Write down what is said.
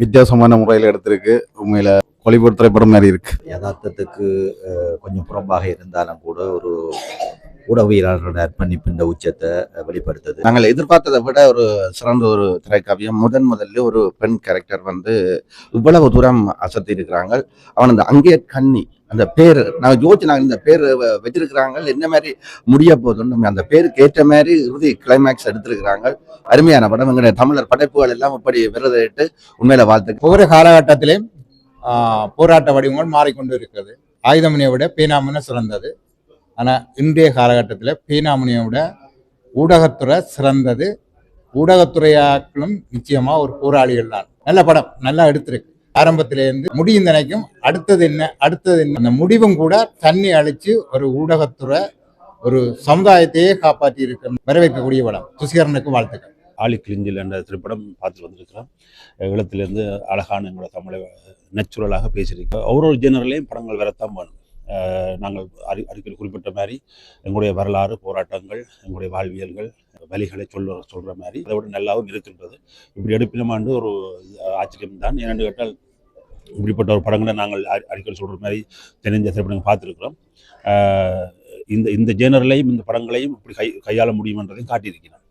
வித்தியாசமான முறையில் எடுத்திருக்கு. உண்மையில ஹாலிவுட் திரைப்படம் மாதிரி இருக்கு. யதார்த்தத்துக்கு கொஞ்சம் புறம்பாக இருந்தாலும் கூட ஒரு ஊடகவியலாளரோட அர்ப்பணிப்பு இந்த உச்சத்தை வெளிப்படுத்துது. நாங்கள் எதிர்பார்த்ததை விட ஒரு சிறந்த ஒரு திரைக்காவியம். முதன் முதல்ல ஒரு பெண் கேரக்டர் வந்து இவ்வளவு தூரம் அசத்தி இருக்கிறாங்க அவன் அந்த அங்கே கண்ணி அந்த பேர் நான் யோசிச்சு நாங்கள் இந்த பேர் வ- வச்சிருக்கிறாங்க. என்ன மாதிரி முடிய போதுன்னு அந்த பேருக்கு ஏற்ற மாதிரி இறுதி கிளைமேக்ஸ் எடுத்திருக்கிறாங்க. அருமையான படம். எங்களுடைய தமிழர் படைப்புகள் எல்லாம் இப்படி விரதிட்டு உண்மையில வாழ்த்து ஒவ்வொரு காலகட்டத்திலையும் ஆஹ், போராட்ட வடிவங்கள் மாறிக்கொண்டு இருக்கிறது ஆயுதமணியை விட பேனாமணி சிறந்தது. ஆனால் இன்றைய காலகட்டத்தில் பீனாமணியை விட ஊடகத்துறை சிறந்தது. ஊடகத்துறையாக்களும் நிச்சயமாக ஒரு போராளிகள் தான். நல்ல படம் நல்லா எடுத்திருக்கு. ஆரம்பத்திலேருந்து முடியும் நினைக்கும் அடுத்தது என்ன அடுத்தது என்ன? அந்த முடிவும் கூட தண்ணி அழிச்சு ஒரு ஊடகத்துறை ஒரு சமுதாயத்தையே காப்பாற்றி இருக்க வரவேற்கக்கூடிய படம். சுசிகரனுக்கு வாழ்த்துக்கள். ஆலி கிளிஞ்சில் என்ற திரைப்படம் பார்த்துட்டு வந்திருக்கிறோம். ஈழத்திலிருந்து அழகான எங்களோட தமிழை நேச்சுரலாக பேசியிருக்கோம். ஒவ்வொரு ஒரு ஜெனரலையும் படங்கள் வரத்தான் வேணும். நாங்கள் அறி அறிக்கையில் குறிப்பிட்ட மாதிரி எங்களுடைய வரலாறு போராட்டங்கள் எங்களுடைய வாழ்வியல்கள் வழிகளை சொல்ல சொல்கிற மாதிரி அதை விட நல்லாவும் இருக்கின்றது. இப்படி எடுப்பினமாண்டு ஒரு ஆச்சரியம் தான் ஏனென்று கேட்டால் இப்படிப்பட்ட ஒரு படங்களை நாங்கள் அடிக்கடி அறிக்கையில் சொல்கிற மாதிரி தென்னிந்திய திரைப்படங்கள் பார்த்துருக்குறோம். இந்த இந்த ஜேனரலையும் இந்த படங்களையும் இப்படி கை கையாள முடியுமென்றதையும் காட்டியிருக்கிறோம்